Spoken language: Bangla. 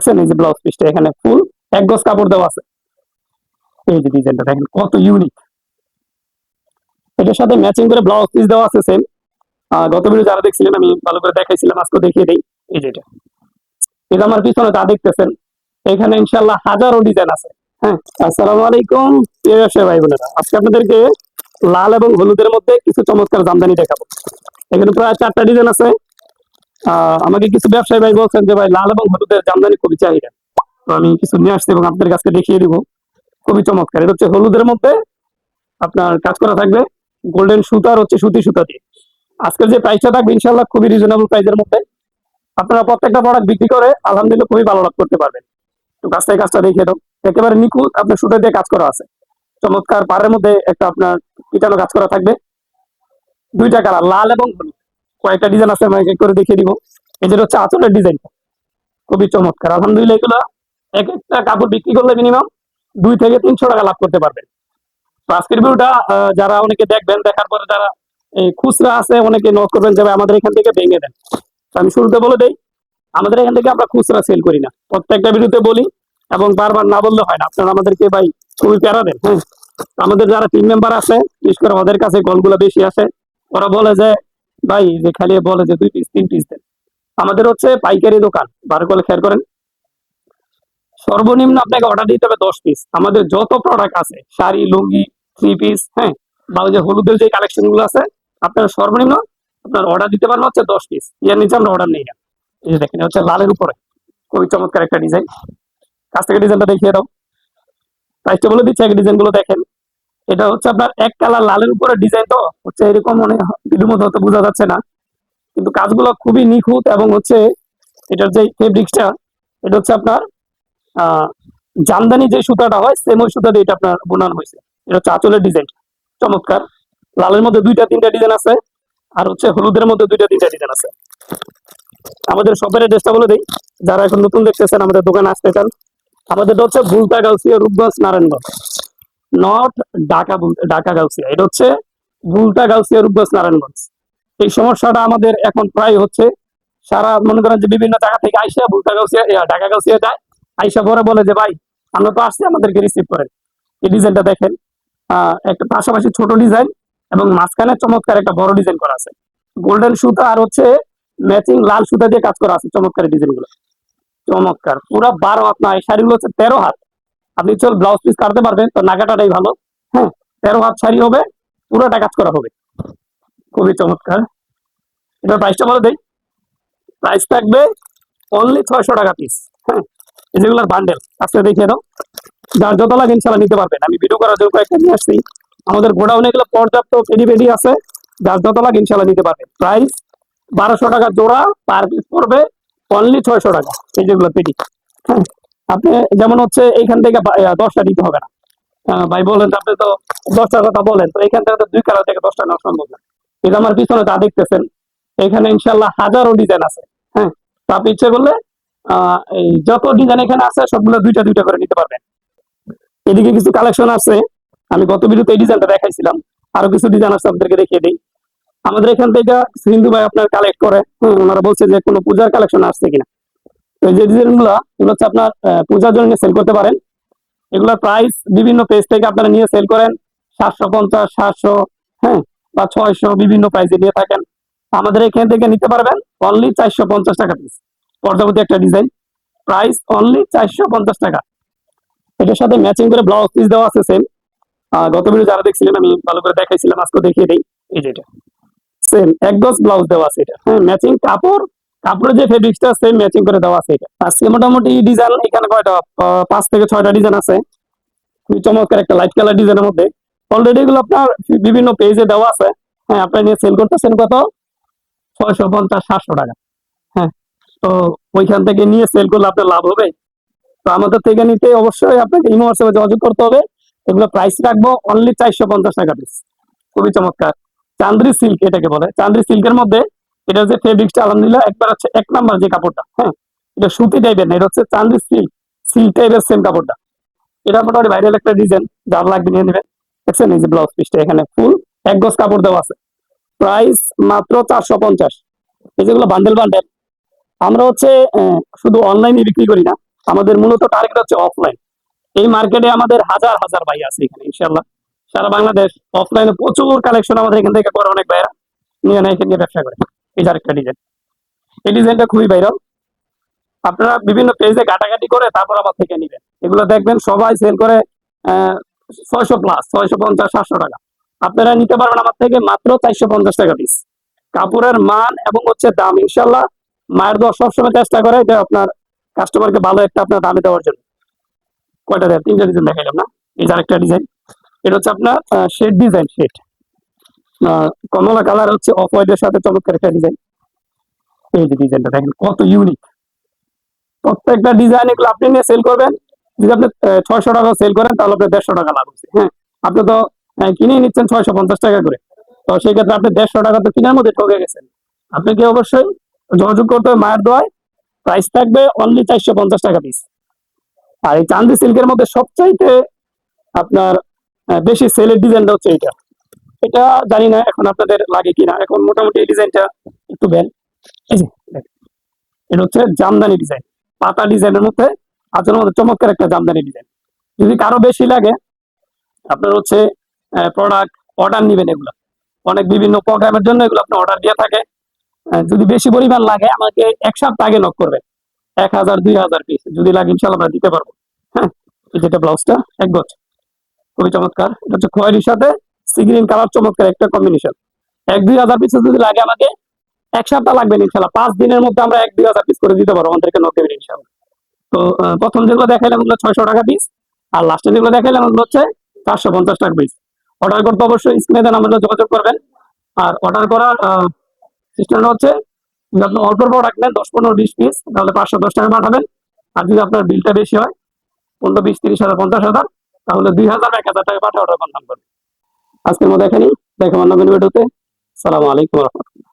দেখছেন? এই যে ব্লাউজ পিসটা এখানে ফুল এক গজ কাপড় দেওয়া আছে। এই যে ডিজাইনটা দেখেন, কত ইউনিক এটার সাথে ম্যাচিং করে ব্লাউজ পিস দেওয়া আছে সেম গত ভিডিও যারা দেখছিলেন, আমি ভালো করে দেখাইছিলাম, আজকে দেখিয়ে দিই। এই যেটা এটা। আমার পিছনে যা দেখতেছেন, এখানে ইনশাল্লাহ হাজারো ডিজাইন আছে। হ্যাঁ আসসালামু আলাইকুম, প্রিয় ব্যবসায়ী ভাই বোনেরা আজকে আপনাদেরকে লাল এবং হলুদের মধ্যে কিছু চমৎকার জামদানি দেখাবো। এখানে প্রায় চারটা ডিজাইন আছে। আমাকে কিছু ব্যবসায়ী ভাই বলছেন যে, ভাই, লাল এবং হলুদের জামদানি খুবই চাহিদা। তো আমি কিছু নিয়ে আসছি এবং আপনাদের কাছে দেখিয়ে দিব। খুবই চমৎকার। এটা হচ্ছে হলুদের মধ্যে আপনার কাজ করা থাকবে গোল্ডেন সুতার হচ্ছে সুতি সুতা দিয়ে। আজকের যে প্রাইসটা থাকবে ইনশাল্লাহ খুবই রিজনেবল প্রাইসের মধ্যে। আপনারা প্রত্যেকটা প্রোডাক্ট বিক্রি করে আলহামদুলিল্লাহ খুবই ভালো লাভ করতে পারবেন। তো থেকে কাজটা দেখিয়ে দাও। একেবারে নিখুঁত আপনার সুতা দিয়ে কাজ করা আছে। চমৎকার পাড়ের মধ্যে একটা আপনার পিটানো কাজ করা থাকবে। দুইটা কালার, লাল এবং হলুদ। কয়েকটা ডিজাইন আছে, আমি এক করে দেখিয়ে দিব। এদের হচ্ছে আঁচলের ডিজাইনটা খুবই চমৎকার। আলহামদুলিল্লাহ, এগুলো এক একটা কাপড় বিক্রি করলে মিনিমাম দুই থেকে তিনশো টাকা লাভ করতে পারবেন। তো আজকের ভিডিওটা যারা অনেকে দেখবেন, দেখার পরে যারা খুচরা আছে, অনেকে নোট করবেন যে ভাই আমাদের এখান থেকে ভেঙে দেন। তো আমি শুরুতে বলে দেই, আমাদের এখান থেকে আমরা খুচরা সেল করি না। প্রত্যেকটা ভিডিওতে বলি এবং বারবার না বললে হয় না। আপনারা আমাদেরকে ভাই খুবই প্যারা দেন হ্যাঁ? আমাদের যারা টিম মেম্বার আছে, বিশেষ করে ওদের কাছে কলগুলো বেশি আসে, ওরা বলে যে ভাই, যে খালি বলে যে দুই পিস তিন পিস দেন। আমাদের হচ্ছে পাইকারি দোকান বার করে খেয়াল করেন। সর্বনিম্ন আপনাকে অর্ডার দিতে হবে দশ পিস আমাদের যত প্রোডাক্ট আছে, শাড়ি, লুঙ্গি থ্রি পিস হ্যাঁ বা যে হলুদের যে কালেকশনগুলো আছে, আপনার সর্বনিম্ন আপনার অর্ডার দিতে পারবেন হচ্ছে দশ পিস এর নিচে আমরা অর্ডার নেই। না এই দেখেন হচ্ছে লালের উপরে। খুবই চমৎকার একটা ডিজাইন কাছ থেকে ডিজাইনটা দেখিয়ে দাও। প্রাইসটা বলে দিচ্ছি ডিজাইনগুলো দেখেন। এটা হচ্ছে আপনার এক কালার লালের উপরে ডিজাইন তো, হচ্ছে এরকম মানে ভিডিওর মধ্যে বোঝা যাচ্ছে না। কিন্তু কাজগুলো খুবই নিখুঁত এবং হচ্ছে এটার যে ফেব্রিক্সটা এটা হচ্ছে আপনার জামদানি যে সুতাটা হয় সেম ওই সুতা দিয়ে এটা আপনার বোনানো হয়েছে। এটা হচ্ছে আঁচলের ডিজাইন চমৎকার। লালের মধ্যে দুইটা, তিনটা ডিজাইন আছে, আর হচ্ছে হলুদের মধ্যে দুইটা, তিনটা ডিজাইন আছে। আমাদের শপের অ্যাড্রেসটা বলে দিই, যারা এখন নতুন দেখতেছেন, আমাদের দোকানে আসতে চান আমাদের হচ্ছে ভুলতা গাউসিয়া রূপগঞ্জ, নারায়ণগঞ্জ। নট ঢাকা ঢাকা গাউসিয়া। এটা হচ্ছে ভুলতা গাউসিয়া রূপগঞ্জ নারায়ণগঞ্জ। এই সমস্যাটা আমাদের এখন প্রায় হচ্ছে সারা মনে করেন যে বিভিন্ন জায়গা থেকে আইসা ভুলতা গাউসিয়া ঢাকা গাউসিয়া যায়। আইসা পরে বলে যে, ভাই, আমরা তো আসছি, আমাদেরকে রিসিভ করেন। এই ডিজাইনটা দেখেন। একটা পাশাপাশি ছোট ডিজাইন এবং মাঝখানে চমৎকার একটা বড় ডিজাইন করা আছে। গোল্ডেন সুতা আর হচ্ছে ম্যাচিং লাল সুতা দিয়ে কাজ করা আছে চমৎকার ডিজাইনগুলো চমৎকার। পুরো বারো হাত না এই শাড়িগুলো হচ্ছে তেরো হাত। আপনি চল ব্লাউজ পিস কাটতে পারবেন, তো নাগাটাটাই ভালো। হ্যাঁ তেরো হাত শাড়ি হবে, পুরোটা কাজ করা হবে। খুবই চমৎকার। এবার প্রাইসটা বলে দেই। প্রাইস থাকবে অনলি ছয়শো টাকা পিস হ্যাঁ যেগুলোর বান্ডেল আজকে দেখিয়ে দাও। যার যত লাগে ইনশাল্লাহ নিতে পারবেন। আমি ভিডিও করার জন্য কয়েকটা নিয়ে আসছি। আমাদের গোডাউনে এগুলো পর্যাপ্ত পেডি পেডি আছে। যার যত লাগে ইনশাল্লাহ নিতে পারবেন। প্রাইস বারোশো টাকা জোড়া পার পিস পড়বে অনলি ছয়শো টাকা। এই যেগুলো পেডি হ্যাঁ আপনি যেমন হচ্ছে এইখান থেকে দশটা দিতে হবে না। ভাই বলেন আপনি তো দশটার কথা বলেন, তো এইখান থেকে দুই কালার থেকে দশটা নেওয়া সম্ভব না। এটা আমার পিছনে যা দেখতেছেন, এখানে ইনশাল্লাহ হাজারো ডিজাইন আছে হ্যাঁ? তো আপনি ইচ্ছে করলে যত ডিজাইন এখানে আছে, সবগুলো দুইটা দুইটা করে নিতে পারবেন। এদিকে কিছু কালেকশন আছে, আমি গত ভিডিওতে এই ডিজাইনটা দেখাইছিলাম, আরও কিছু ডিজাইন আছে আপনাদেরকে দেখিয়ে দিই। আমাদের এখান থেকে হিন্দু ভাই আপনার কালেক্ট করে হ্যাঁ ওনারা বলছে যে কোনো পূজার কালেকশন আসছে কিনা। তো যে ডিজাইনগুলো এগুলো হচ্ছে আপনার পূজার জন্য সেল করতে পারেন। এগুলোর প্রাইস বিভিন্ন পেজ থেকে আপনারা নিয়ে সেল করেন। সাতশো পঞ্চাশ, সাতশো হ্যাঁ বা ছয়শো বিভিন্ন প্রাইসে নিয়ে থাকেন। আমাদের এখান থেকে নিতে পারবেন অনলি চারশো পঞ্চাশ টাকা পিস একটা ডিজাইন প্রাইস অনলি চারশো পঞ্চাশ টাকা। এটার সাথে ম্যাচিং করে ব্লাউজ পিস দেওয়া আছে সেম গত ভিডিও যারা দেখছিলেন, আমি ভালো করে দেখাইছিলাম আজকে দেখিয়ে দিই। এই সেম এক গজ ব্লাউজ দেওয়া আছে এটা। হ্যাঁ ম্যাচিং কাপড় কাপড়ের যে ফেব্রিক্সটা সেম ম্যাচিং করে দেওয়া আছে এটা। আজকে মোটামুটি ডিজাইন এখানে কয়টা? পাঁচ থেকে ছয়টা ডিজাইন আছে। খুবই চমৎকার একটা লাইট কালার ডিজাইনের মধ্যে। অলরেডি এগুলো আপনার বিভিন্ন পেজে দেওয়া আছে। হ্যাঁ আপনি নিয়ে সেল করতেছেন কত? ছয়শো পঞ্চাশ, সাতশো টাকা। হ্যাঁ তো ওইখান থেকে নিয়ে সেল করলে আপনার লাভ হবে। তো আমাদের থেকে নিতে অবশ্যই আপনাকে ইমো হোয়াটসঅ্যাপে যোগাযোগ করতে হবে। এগুলো প্রাইস রাখব অনলি চারশো পঞ্চাশ টাকা পিস খুবই চমৎকার। চান্দ্রি সিল্ক এটাকে বলে। চান্দ্রি সিল্কের মধ্যে এটা যে ফেব্রিক্সটা আলহামদুলিল্লাহ একবার হচ্ছে এক নাম্বার যে কাপড়টা হ্যাঁ এটা সুতি টাইপের না, এটা হচ্ছে চান্দ্রি সিল্ক সিল্ক টাইপের সেম কাপড়টা। এটা মোটামুটি ভাইরাল একটা ডিজাইন যার লাগবে নিয়ে নেবেন। দেখছেন এই যে ব্লাউজ পিসটা এখানে ফুল এক গজ কাপড় দেওয়া আছে। প্রাইস মাত্র চারশো পঞ্চাশ। এই যেগুলো বান্ডেল বান্ডেল আমরা হচ্ছে শুধু অনলাইনে বিক্রি করি না, আমাদের মূলত টার্গেট হচ্ছে অফলাইন এই মার্কেটে আমাদের হাজার হাজার ভাই আছে এখানে ইনশাল্লাহ সারা বাংলাদেশ অফলাইনে প্রচুর কালেকশন আমাদের এখান থেকে করে অনেক নিয়ে নেয় এখান থেকে ব্যবসা করে। যে আরেকটা ডিজাইন এই ডিজাইনটা খুবই ভাইরাল আপনারা বিভিন্ন পেজে ঘাটাঘাটি করে তারপর আমার থেকে নিবেন। এগুলো দেখবেন সবাই সেল করে ছয়শো প্লাস ছয়শো পঞ্চাশ, সাতশো টাকা। আপনারা নিতে পারবেন আমার থেকে মাত্র চারশো পঞ্চাশ টাকা পিস কাপড়ের মান এবং হচ্ছে দাম ইনশাল্লাহ মায়ের দশ সবসময় চেষ্টা করে যে আপনার কাস্টমারকে ভালো একটা আপনার দামে দেওয়ার জন্য। কয়টা দেয় তিনটা ডিজাইন দেখাইলাম না? এই যে আরেকটা ডিজাইন এটা হচ্ছে আপনার শেড ডিজাইন শেড কমলা কালার হচ্ছে অফ হোয়াইটের সাথে চমৎকার একটা ডিজাইন এই যে ডিজাইনটা দেখেন, কত ইউনিক প্রত্যেকটা ডিজাইন এগুলো আপনি নিয়ে সেল করবেন। যদি আপনি ছয়শো টাকা সেল করেন, তাহলে আপনার দেড়শো টাকা লাভ হচ্ছে হ্যাঁ। আপনি তো কিনেই নিচ্ছেন ছয়শো পঞ্চাশ টাকা করে। তো সেই ক্ষেত্রে আপনি দেড়শো টাকা তো কিনার মধ্যে ঠকে গেছেন। আপনাকে অবশ্যই যোগাযোগ করতে হবে মায়ের দোয়ায়। প্রাইস থাকবে অনলি চারশো পঞ্চাশ টাকা পিস আর এই চান্দি সিল্কের মধ্যে সবচাইতে আপনার বেশি সেলের ডিজাইনটা হচ্ছে এটা এটা জানি না এখন আপনাদের লাগে কিনা। এখন মোটামুটি ডিজাইনটা একটু বেন এই যে এটা হচ্ছে জামদানি ডিজাইন। পাতা ডিজাইনের মধ্যে আচরণ মধ্যে চমৎকার একটা জামদানি ডিজাইন। যদি কারও বেশি লাগে, আপনার হচ্ছে প্রোডাক্ট অর্ডার নেবেন এগুলো। অনেক বিভিন্ন প্রোগ্রামের জন্য এগুলো আপনার অর্ডার দিয়ে থাকে। যদি বেশি পরিমাণ লাগে, আমাকে এক সপ্তাহ আগে নক করবেন। এক হাজার, দুই হাজার পিস যদি লাগে ইনশাল্লাহ আমরা দিতে পারব। হ্যাঁ যেটা ব্লাউজটা এক গজ খুবই চমৎকার। এটা হচ্ছে খয়েরির সাথে সিগ্রিন কালার চমৎকার, একটা কম্বিনেশন এক, দুই হাজার পিস যদি লাগে আমাকে, এক সপ্তাহ লাগবে ইনশাল্লাহ পাঁচ দিনের মধ্যে আমরা এক, দুই হাজার পিস করে দিতে পারব আমাদেরকে নক দেবেন ইনশাল্লাহ তো প্রথম যেগুলো দেখাইলাম ওগুলো ছয়শো টাকা পিস আর লাস্টে যেগুলো দেখাইলাম ওগুলো হচ্ছে চারশো পঞ্চাশ টাকা পিস অর্ডার করতে অবশ্যই স্ক্রিনে দেন আমাদের যোগাযোগ করবেন। আর অর্ডার করার সিস্টেমটা হচ্ছে, যদি আপনি অল্প প্রোডাক্ট নেন, দশ, পনেরো, বিশ পিস তাহলে পাঁচশো, দশ টাকা পাঠাবেন। আর যদি আপনার বিলটা বেশি হয়, পনেরো, বিশ, তিরিশ, হাজার, পঞ্চাশ হাজার, তাহলে দুই হাজার এক হাজার টাকা পাঠিয়ে অর্ডার কনফার্ম করবেন। আজকের মতো এখানেই। দেখা অন্য ভিডিওতে। সালামু আলাইকুম রহমতুল্লাহ।